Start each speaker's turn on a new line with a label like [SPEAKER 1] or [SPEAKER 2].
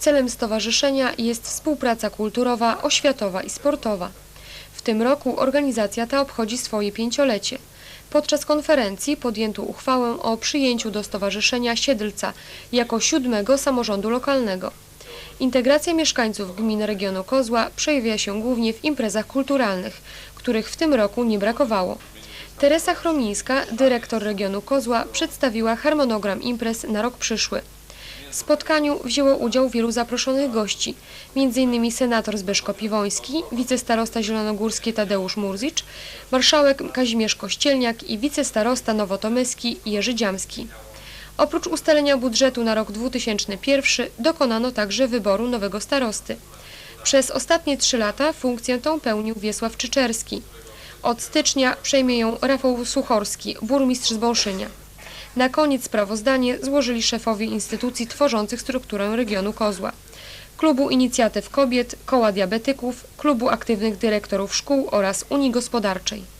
[SPEAKER 1] Celem stowarzyszenia jest współpraca kulturowa, oświatowa i sportowa. W tym roku organizacja ta obchodzi swoje pięciolecie. Podczas konferencji podjęto uchwałę o przyjęciu do Stowarzyszenia Siedlca jako siódmego samorządu lokalnego. Integracja mieszkańców gmin regionu Kozła przejawia się głównie w imprezach kulturalnych, których w tym roku nie brakowało. Teresa Chromińska, dyrektor regionu Kozła, przedstawiła harmonogram imprez na rok przyszły. W spotkaniu wzięło udział wielu zaproszonych gości, m.in. senator Zbyszko Piwoński, wicestarosta zielonogórskie Tadeusz Murzicz, marszałek Kazimierz Kościelniak i wicestarosta nowotomyski Jerzy Dziamski. Oprócz ustalenia budżetu na rok 2001 dokonano także wyboru nowego starosty. Przez ostatnie trzy lata funkcję tą pełnił Wiesław Czyczerski. Od stycznia przejmie ją Rafał Suchorski, burmistrz z Bąszynia. Na koniec sprawozdanie złożyli szefowie instytucji tworzących strukturę regionu Kozła. Klubu Inicjatyw Kobiet, Koła Diabetyków, Klubu Aktywnych Dyrektorów Szkół oraz Unii Gospodarczej.